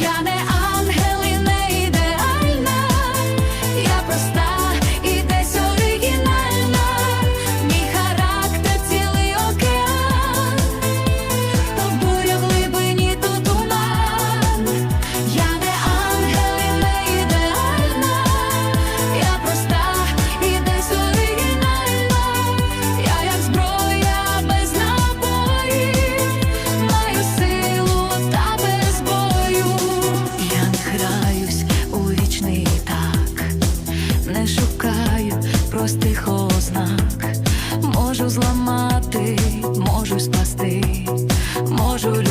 Yeah. простих ознак, можу зламати, можу спасти, можу.